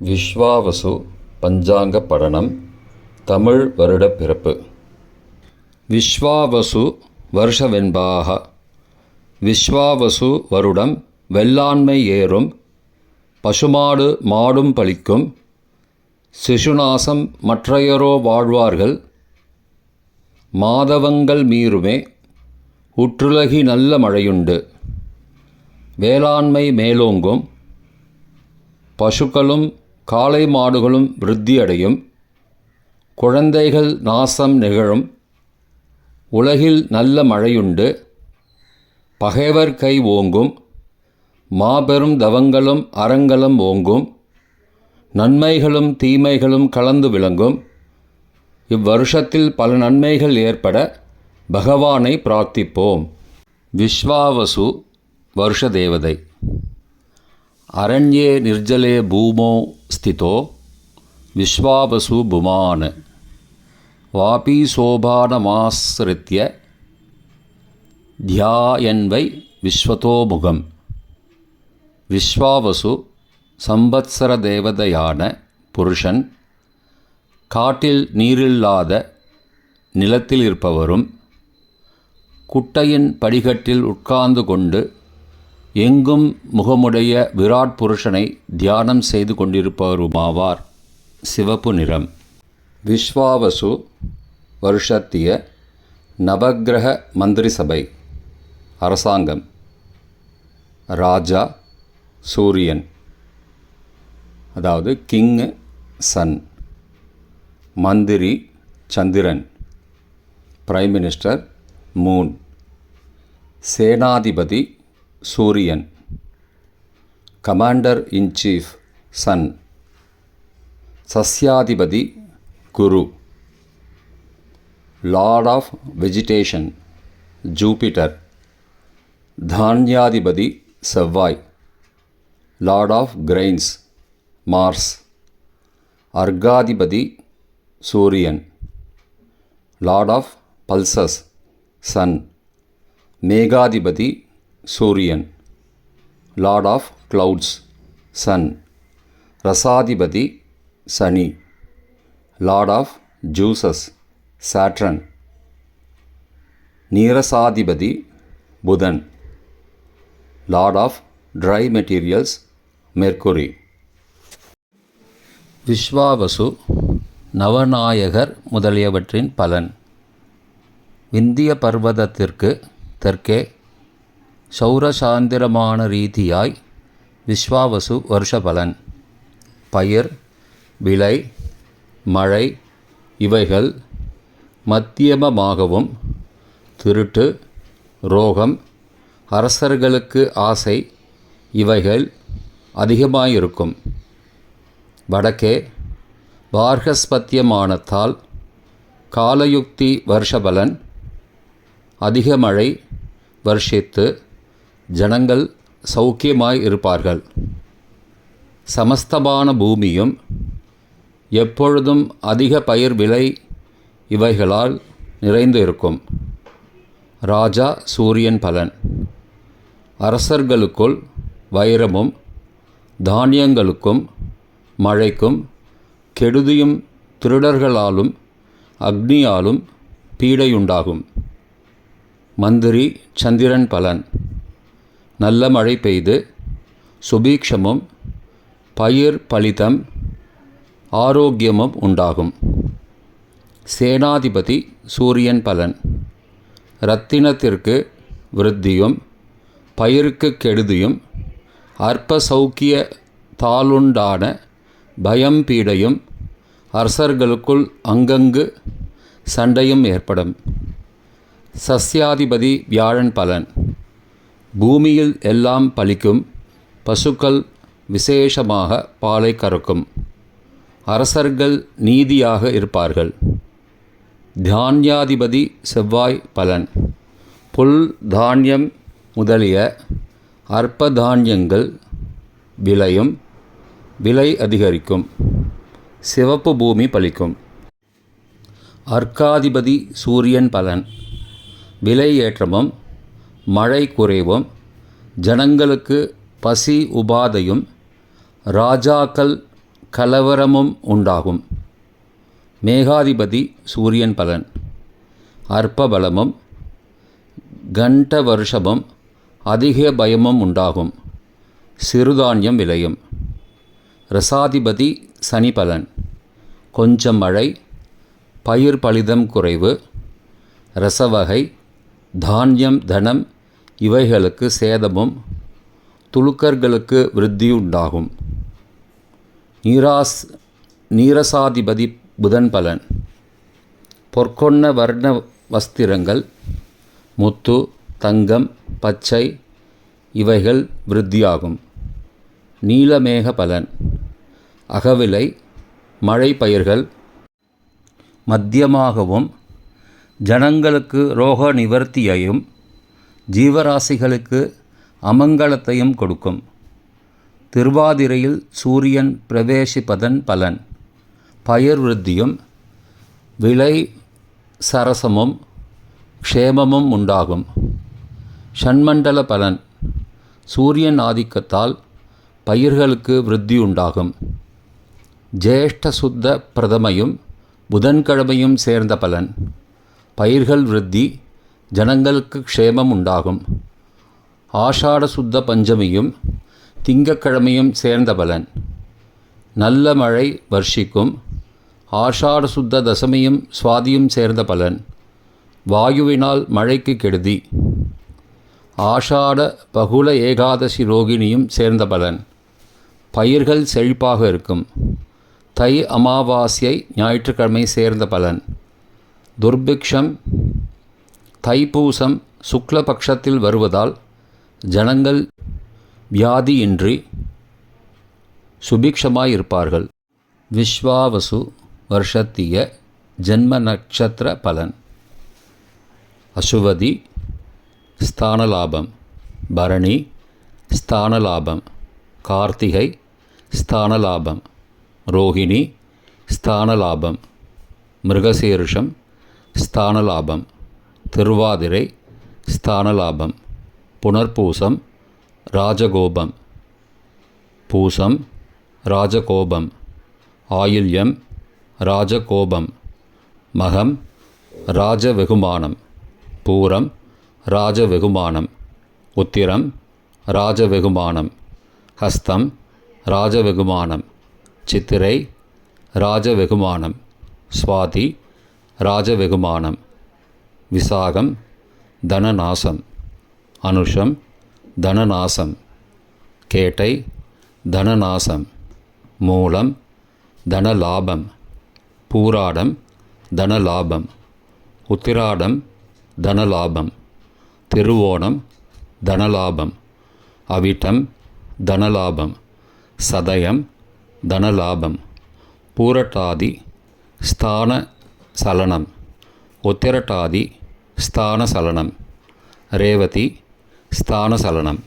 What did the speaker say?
விஸ்வாவசு பஞ்சாங்க படனம் தமிழ் வருட பிறப்பு விஸ்வாவசு வருஷவெண்பாக விஸ்வாவசு வருடம் வெள்ளாண்மை ஏறும் பசுமாடு மாடும் பழிக்கும் சிசுநாசம் மற்றையரோ வாழ்வார்கள் மாதவங்கள் மீறுமே உற்றுலகி நல்ல மழையுண்டு. வேளாண்மை மேலோங்கும் பசுக்களும் காளை மாடுகளும் விருத்தியடையும் குழந்தைகள் நாசம் நிகழும். உலகில் நல்ல மழையுண்டு. பகைவர் கை ஓங்கும். மாபெரும் தவங்களும் அறங்களும் ஓங்கும். நன்மைகளும் தீமைகளும் கலந்து விளங்கும். இவ்வருஷத்தில் பல நன்மைகள் ஏற்பட பகவானை பிரார்த்திப்போம். விஸ்வாவசு வருஷ தேவதை. அரண்யே நிர்ஜலே பூமோ ஸ்திதோ விஸ்வாபசு புமான். வாபி சோபானமாசிரித்திய தியாயன்வை விஸ்வதோமுகம் விஸ்வாவசு சம்பத்சர தேவதையான புருஷன் காட்டில் நீரில்லாத நிலத்தில் இருப்பவரும் குட்டையின் படிகட்டில் உட்கார்ந்து கொண்டு எங்கும் முகமுடைய விராட் புருஷனை தியானம் செய்து கொண்டிருப்பவருமாவார். சிவப்பு நிறம். விஸ்வாவசு வருஷத்திய நவக்கிரக மந்திரி சபை. அரசாங்கம். ராஜா சூரியன். அதாவது கிங் சன். மந்திரி சந்திரன். Prime minister moon. சேனாதிபதி சூரியன். கமாண்டர் இன் சீஃப் சன் சஸ்யாதிபதி குரு லார்ட் ஆஃப் வெஜிடேஷன் ஜூபிட்டர் தானியாதிபதி செவ்வாய் லார்ட் ஆஃப் கிரெயின்ஸ் மார்ஸ் அர்காதிபதி சூரியன் லார்ட் ஆஃப் பல்சஸ் சன் மேகாதிபதி சூரியன் லார்ட் ஆஃப் கிளவுட்ஸ் சன் ரசாதிபதி சனி லார்ட் ஆஃப் ஜூசஸ் சாட்ரன் நீரசாதிபதி புதன் lord of dry materials Mercury Vishvavasu நவநாயகர் முதலியவற்றின் பலன். விந்திய பர்வதத்திற்கு தெற்கே சௌரசாந்திரமான ரீதியாய் விஸ்வாவசு வருஷபலன். பயிர் விலை மழை இவைகள் மத்தியமமாகவும் திருட்டு ரோகம் அரசர்களுக்கு ஆசை இவைகள் அதிகமாயிருக்கும். வடக்கே பார்கஸ்பத்தியமானத்தால் காலயுக்தி வருஷபலன் அதிக மழை வருஷித்து ஜனங்கள் சௌக்கியமாய் இருப்பார்கள். சமஸ்தமான பூமியும் எப்பொழுதும் அதிக பயிர் விலை இவைகளால் நிறைந்து இருக்கும். ராஜா சூரியன் பலன். அரசர்களுக்குள் வைரமும் தானியங்களுக்கும் மழைக்கும் கெடுதியும் திருடர்களாலும் அக்னியாலும் பீடையுண்டாகும். மந்திரி சந்திரன் பலன். நல்ல மழை பெய்து சுபீக்ஷமும் பயிர் பலிதம் ஆரோக்கியமும் உண்டாகும். சேனாதிபதி சூரியன் பலன். இரத்தினத்திற்கு விருத்தியும் பயிருக்கு கெடுதியும் அற்ப சௌக்கிய தாளுண்டான பயம் பீடையும் அரசர்களுக்குள் அங்கங்கு சண்டையும் ஏற்படும். சஸ்யாதிபதி வியாழன் பலன். பூமியில் எல்லாம் பலிக்கும் பசுக்கள் விசேஷமாக பாலை கறக்கும். அரசர்கள் நீதியாக இருப்பார்கள். தானியாதிபதி செவ்வாய் பலன். புல் தானியம் முதலிய அற்ப தானியங்கள் விளையும். விலை அதிகரிக்கும். சிவப்பு பூமி பலிக்கும் அர்க்காதிபதி சூரியன் பலன். விலை ஏற்றமும் மழை குறைவும் ஜனங்களுக்கு பசி உபாதையும் ராஜாக்கள் கலவரமும் உண்டாகும். மேகாதிபதி சூரியன் பலன். அற்பபலமும் கண்ட வருஷமும் அதிக பயமும் உண்டாகும். சிறுதானியம் விளையும். ரசாதிபதி சனி பலன். கொஞ்சம் மழை பயிர் பலிதம் குறைவு ரசவகை தானியம் தனம் இவைகளுக்கு சேதமும் துலுக்கர்களுக்கு விருத்தியுண்டாகும். நீராஸ் நீரசாதிபதி புதன் பலன். பொற்கொன்ன வர்ண வஸ்திரங்கள் முத்து தங்கம் பச்சை இவைகள் விருத்தியாகும். நீலமேக பலன். அகவிலை மழை பயிர்கள் மத்தியமாகவும் ஜனங்களுக்கு ரோக நிவர்த்தியையும் ஜீவராசிகளுக்கு அமங்கலத்தையும் கொடுக்கும். திருவாதிரையில் சூரியன் பிரவேசிப்பதன் பலன். பயிர் விருத்தியும் விலை சரசமும் க்ஷேமமும் உண்டாகும். ஷண்மண்டல பலன். சூரியன் ஆதிக்கத்தால் பயிர்களுக்கு விருத்தி உண்டாகும். ஜேஷ்ட சுத்த பிரதமையும் புதன்கிழமையும் சேர்ந்த பலன். பயிர்கள் விருத்தி ஜனங்களுக்கு க்ஷேமம் உண்டாகும். ஆஷாட சுத்த பஞ்சமியும் திங்கக்கிழமையும் சேர்ந்த பலன். நல்ல மழை வர்ஷிக்கும் ஆஷாட சுத்த தசமியும் சுவாதியும் சேர்ந்த பலன். வாயுவினால் மழைக்கு கெடுதி. ஆஷாட பகுல ஏகாதசி ரோகிணியும் சேர்ந்த பலன். பயிர்கள் செழிப்பாக இருக்கும். தை அமாவாசையை ஞாயிற்றுக்கிழமை சேர்ந்த பலன். துர்பிக்ஷம் தைப்பூசம் சுக்லபக்ஷத்தில் வருவதால் ஜனங்கள் வியாதியின்றி சுபிக்ஷமாயிருப்பார்கள். விஸ்வாவசு வருஷத்திய ஜென்ம நட்சத்திர பலன். அசுவதி ஸ்தானலாபம். பரணி ஸ்தானலாபம். கார்த்திகை ஸ்தானலாபம். ரோஹிணி ஸ்தானலாபம். மிருகசீருஷம் ஸ்தானலாபம். திருவாதிரை ஸ்தானலாபம். புனர்பூசம் ராஜகோபம். பூசம் ராஜகோபம். ஆயில்யம் ராஜகோபம். மகம் ராஜவெகுமானம். பூரம் ராஜவெகுமானம். உத்திரம் ராஜவெகுமானம். ஹஸ்தம் ராஜவெகுமானம். சித்திரை ராஜவெகுமானம். சுவாதி ராஜவெகுமானம் விசாகம் தனநாசம் அனுஷம் தனநாசம் கேட்டை தனநாசம் மூலம் தனலாபம் பூராடம் தனலாபம் உத்திராடம் தனலாபம் திருவோணம் தனலாபம் அவிட்டம் தனலாபம் சதயம் தனலாபம் பூரட்டாதி ஸ்தான சலனம். உத்திரட்டாதி ஸ்தான சலனம் ரேவதி ஸ்தான சலனம்